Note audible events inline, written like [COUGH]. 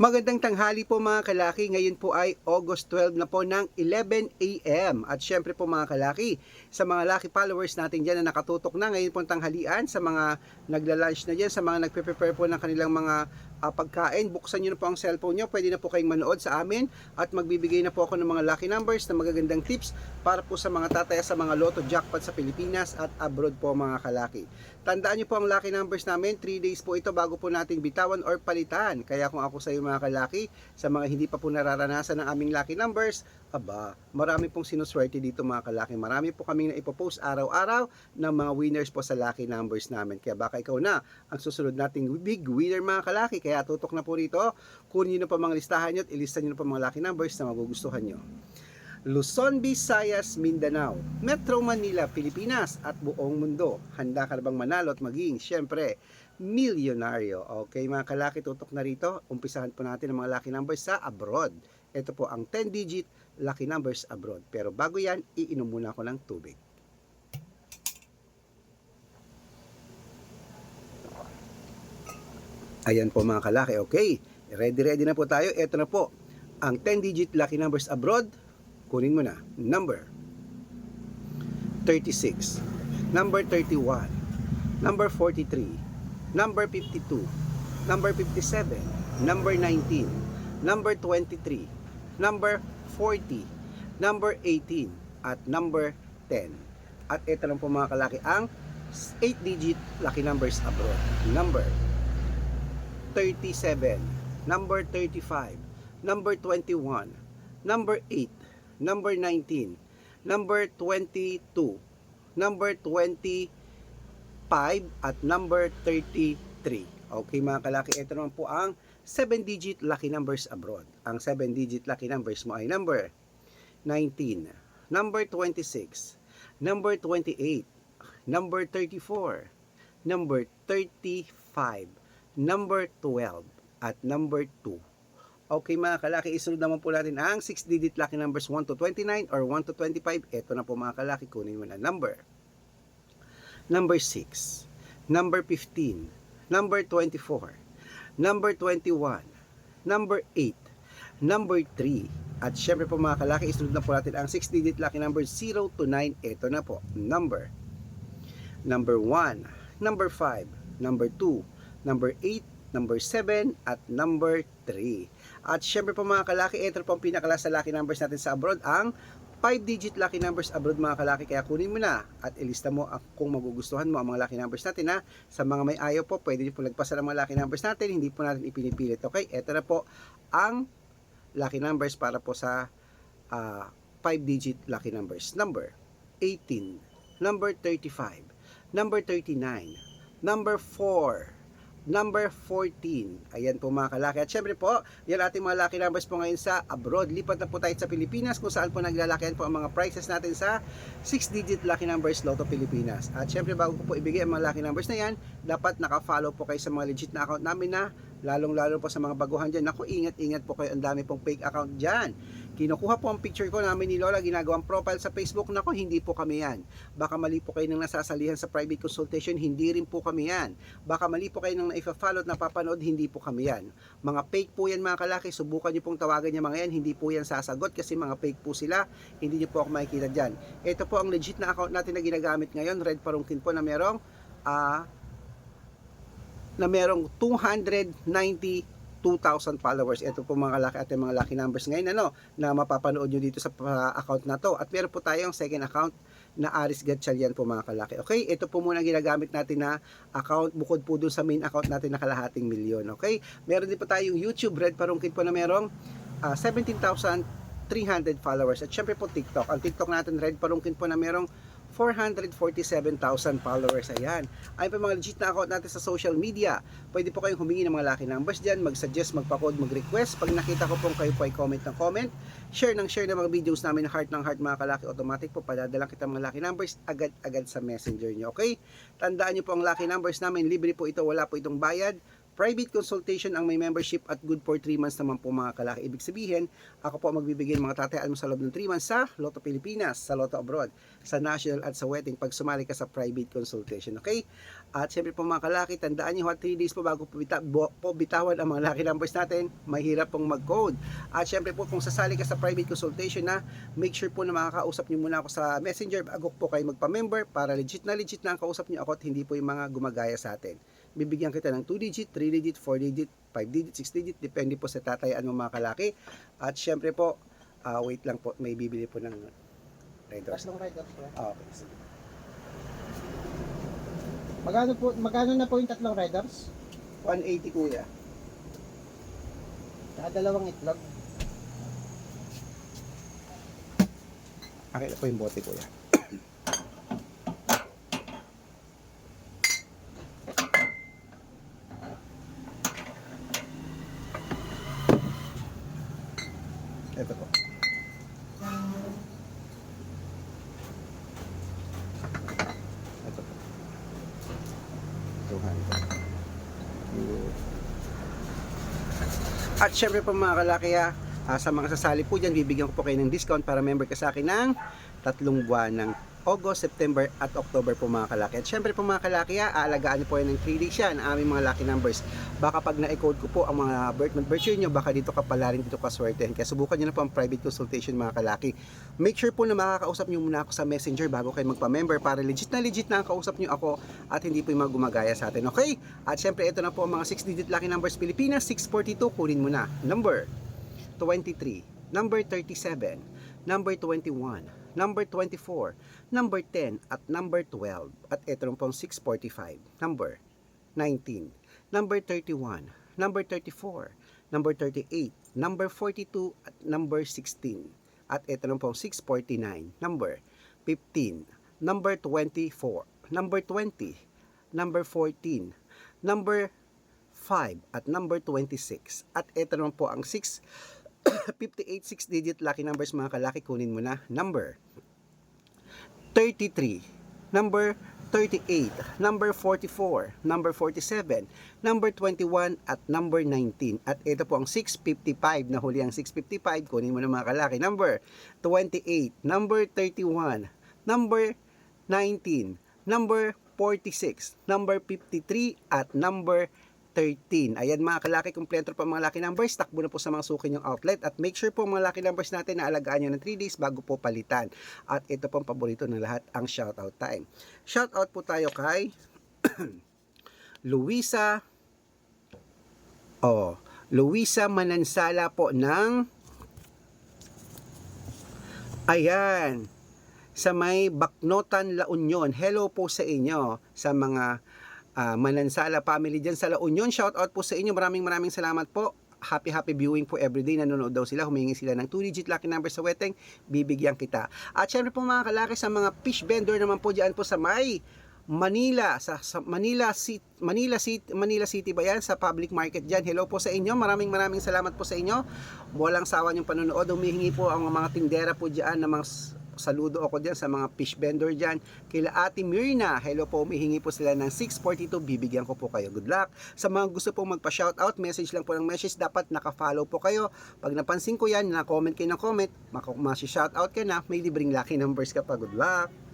Magandang tanghali po mga kalaki. Ngayon po ay August 12 na po ng 11 a.m. At syempre po mga kalaki, sa mga lucky followers natin dyan na nakatutok na ngayon po tanghalian, sa mga nagla-lunch na dyan, sa mga nagpe-prepare po ng kanilang mga ah, pagkain, buksan nyo na po ang cellphone nyo. Pwede na po kayong manood sa amin at magbibigay na po ako ng mga lucky numbers na magagandang tips para po sa mga tataya sa mga loto jackpot sa Pilipinas at abroad po mga kalaki. Tandaan nyo po ang lucky numbers namin, 3 days po ito bago po natin bitawan or palitan. Kaya kung ako sa iyo mga kalaki, sa mga hindi pa po nararanasan ng aming lucky numbers, aba, marami pong sinuswerte dito mga kalaki. Marami po kaming na ipopost araw-araw ng mga winners po sa lucky numbers namin. Kaya baka ikaw na ang susunod nating big winner mga kalaki. Kaya tutok na po rito, kunin nyo na po mga listahan nyo at ilista nyo na po mga lucky numbers na magugustuhan nyo. Luzon, Visayas, Mindanao, Metro Manila, Pilipinas at buong mundo. Handa ka na bang manalo at maging, syempre, milyonaryo. Okay mga kalaki, tutok na rito. Umpisahan po natin ang mga lucky numbers sa abroad. Ito po ang 10-digit lucky numbers abroad. Pero bago yan, iinom muna ako ng tubig. Ayan po mga kalaki, okay. Ready ready na po tayo. Ito na po ang 10-digit lucky numbers abroad. Kunin mo na. Number 36, number 31, number 43, number 52, number 57, number 19, number 23, number 40, number 18, at number 10. At ito lang po mga kalaki ang 8-digit lucky numbers abroad. Number 37, number 35, number 21, number 8, number 19, number 22, number 25, at number 33. Okay mga kalaki, ito naman po ang 7-digit lucky numbers abroad. Ang 7-digit lucky numbers mo ay number 19, number 26, number 28, number 34, number 35, number 12, at number 2. Okay mga kalaki, isunod naman po natin ang 6-digit lucky numbers 1 to 29 or 1 to 25. Ito na po mga kalaki, kunin mo na number. Number 6, number 15, number 24, number 21, number 8, number 3, at syempre po mga kalaki, isunod na po natin ang 6-digit lucky number 0 to 9. Ito na po, number. Number 1, number 5, number 2, number 8, number 7, at number 3. At syempre po mga kalaki, ito po ang pinakalas sa lucky numbers natin sa abroad, ang 5-digit lucky numbers abroad mga kalaki. Kaya kunin mo na at ilista mo ang- kung magugustuhan mo ang mga lucky numbers natin ha. Sa mga may ayaw po, pwede niyo po nagpasa ng mga lucky numbers natin. Hindi po natin ipinipilit. Okay? Ito na po ang lucky numbers para po sa 5-digit lucky numbers. Number 18, number 35, number 39, number 4, number 14. Ayan po mga kalaki. At syempre po, yan ating mga lucky numbers po ngayon sa abroad. Lipat na po tayo sa Pilipinas kung saan po naglalakihan po ang mga prices natin sa 6-digit lucky numbers Lotto Pilipinas. At syempre bago ko po ibigay ang mga lucky numbers na yan, dapat naka-follow po kayo sa mga legit na account namin na lalong-lalo po sa mga baguhan dyan. Naku, ingat-ingat po kayo. Ang dami pong fake account dyan. Kinukuha po ang picture ko namin ni Lola, ginagawang profile sa Facebook. Naku, hindi po kami yan. Baka mali po kayo nang nasasalihan sa private consultation, hindi rin po kami yan. Baka mali po kayo nang naifa-follow at napapanood, hindi po kami yan. Mga fake po yan mga kalaki, subukan nyo pong tawagan niya mga yan, hindi po yan sasagot kasi mga fake po sila, hindi nyo po ako makikita dyan. Ito po ang legit na account natin na ginagamit ngayon, Red Parungkin po na merong ah na merong 292,000 followers. Ito po mga laki at mga lucky numbers ngayon ano, na mapapanood nyo dito sa uh, account na to. At meron po tayong second account na Aris Gatchalian po mga kalaki. Okay, ito po muna ginagamit natin na account bukod po dun sa main account natin na kalahating milyon. Okay, meron din po tayong YouTube Red Parungkit po na merong ah, 17,300 followers. At syempre po TikTok. Ang TikTok natin Red Parungkin po na merong 447,000 followers. Ayan. Ayun po mga legit na account natin sa social media. Pwede po kayong humingi ng mga lucky numbers dyan, mag-suggest, magpa-code, mag-request. Pag nakita ko pong kayo po ay comment ng comment, share ng share ng mga videos namin heart ng heart mga kalaki, automatic po padadala kita mga lucky numbers agad-agad sa messenger nyo. Okay? Tandaan nyo po ang lucky numbers namin, libre po ito, wala po itong bayad. Private consultation ang may membership at good for 3 months naman po mga kalaki. Ibig sabihin, ako po magbibigay ng mga tatayaan mo sa loob ng 3 months sa Lotto Pilipinas, sa Lotto Abroad, sa National at sa Wedding pag sumali ka sa private consultation. Okay? At syempre po mga kalaki, tandaan niyo 3 days po bago po, bita- bo- po bitawan ang mga lucky numbers natin, mahirap pong mag-code. At syempre po kung sasali ka sa private consultation na, make sure po na makakausap niyo muna ako sa messenger bago po kayo magpa-member para legit na legit na ang kausap niyo ako at hindi po yung mga gumagaya sa atin. Bibigyan kita ng 2 digit, 3 digit, 4 digit, 5 digit, 6 digit, depende po sa tatayaan mo mga kalaki. At syempre po, ah, wait lang po, may bibili po ng horse. Tatlong riders po. Ah, okay, sige. Magkano po, magkano na po yung tatlong riders? 180 kuya. Saka dalawang itlog. Akin na po yung bote kuya. Ito po. Ito po. 200. At syempre po mga kalaki ah, ah, sa mga sasali po dyan, bibigyan ko po kayo ng discount para member ka sa akin ng tatlong buwan ng August, September at October po mga kalaki. At syempre po mga kalaki, ah, aalagaan niyo po yan ng 3 days yan, ang aming mga lucky numbers. Baka pag na-code ko po ang mga birth month, birth year nyo, baka dito ka pala rin dito ka swertehan. Kaya subukan nyo na po ang private consultation mga kalaki. Make sure po na makakausap nyo muna ako sa messenger bago kayo magpa-member para legit na legit na ang kausap nyo ako at hindi po yung mga gumagaya sa atin. Okay? At syempre ito na po ang mga 6-digit lucky numbers Pilipinas, 642, kunin mo na. Number 23, number 37, number 21, number 24, number 10, at number 12. At ito rin pong 645, number 19, number 31, number 34, number 38, number 42, at number 16. At ito rin pong 649, number 15, number 24, number 20, number 14, number 5 at number 26. At ito naman po ang 6 58 6 digit lucky numbers mga kalaki kunin mo na. Number 33 number 38 number 44 number 47 number 21 at number 19 at ito po ang 655 na huli ang 655 kunin mo na mga kalaki. Number 28 number 31 number 19 number 46 number 53 at number 13. Ayan mga kalaki, kumpleto pa mga lucky numbers. Takbo na po sa mga suki yung outlet. At make sure po mga lucky numbers natin na alagaan nyo ng 3 days bago po palitan. At ito pong paborito ng lahat, ang shoutout time. Shoutout po tayo kay [CLEARS THROAT] Luisa Oh, Luisa Manansala po ng Ayan sa may Baknotan, La Union. Hello po sa inyo sa mga ah, Manansala family dyan sa La Union. Shout out po sa inyo. Maraming maraming salamat po. Happy happy viewing po everyday. Nanonood daw sila. Humingi sila ng 2 digit lucky number sa weteng. Bibigyan kita. At syempre po mga kalaki sa mga fish vendor naman po dyan po sa may Manila sa, sa Manila City Manila City Manila City ba yan sa public market diyan. Hello po sa inyo. Maraming maraming salamat po sa inyo. Walang sawa yung panonood. Humihingi po ang mga tindera po diyan ng mga saludo ako diyan sa mga fish vendor diyan. Kila Ate Mirna. Hello po. Humihingi po sila ng 642. Bibigyan ko po kayo. Good luck. Sa mga gusto pong magpa-shoutout, message lang po ng message. Dapat naka-follow po kayo. Pag napansin ko yan, na-comment kayo ng comment, maka- shoutout ka na, may libreng lucky numbers ka pa. Good luck.